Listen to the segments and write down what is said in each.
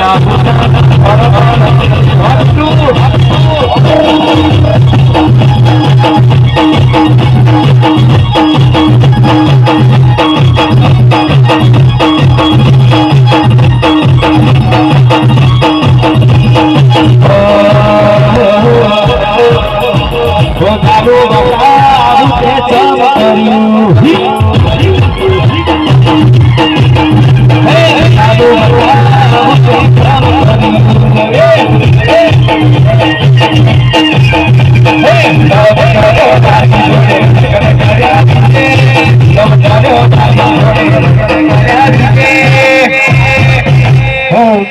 Thank you.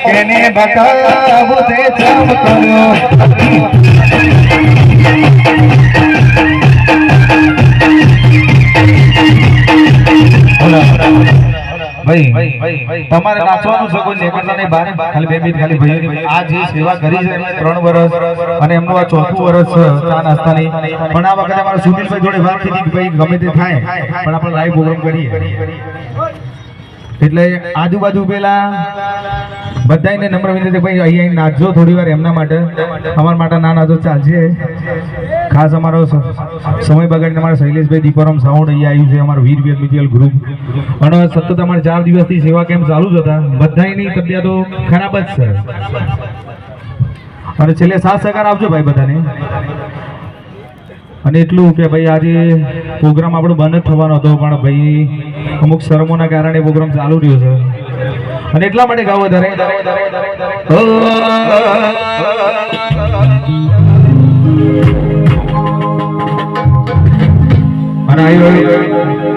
કેને બતાવું તે જમ કર્યો? ભાઈ તમારે નાચવાનું છે કોઈ નીકળતા નહીં બહાર ખાલી બે મિનિટ ખાલી ભાઈઓની આ જે સેવા કરી છે ત્રણ વર્ષ અને એમનું આ ચોથું વર્ષ છે ચા નાસ્તાની. પણ આ વખતે અમારા સુનિલભાઈ જોડે વાત થઈ કે ભાઈ ગમે તે થાય પણ આપણે લાઈવ પ્રોગ્રામ કરીએ. એટલે આજુબાજુ પેલા બધાને નમ્ર વિનંતી ભાઈ, અહીંયા નાચજો થોડી વાર એમના માટે. અમારા માટે ના નાચો ચાલશે ખાસ અમારો સમય બગાડીને અમારા શૈલેષભાઈ દીપોરામ સાઉન્ડ અહીંયા આવ્યું છે, અમારું વીર વીર મ્યુચ્યુઅલ ગ્રુપ અને સતત અમારે ચાર દિવસથી સેવા કેમ્પ ચાલુ જ હતા. બધાની તબિયતો ખરાબ જ છે. અને છેલ્લે સાથ સહકાર આપજો ભાઈ બધાને. અને એટલું કે ભાઈ આજે પ્રોગ્રામ આપણો બંધ થવાનો હતો પણ ભાઈ અમુક શરમોના કારણે પ્રોગ્રામ ચાલુ રહ્યો છે અને એટલા માટે ગાવ વધારે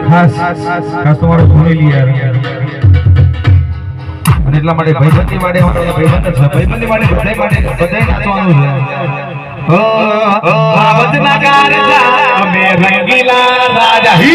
ખાસ ખાસ તમારો સુનેલી અને એટલા માટે ભાઈબંધી માટે ભાઈબંધ માટે here.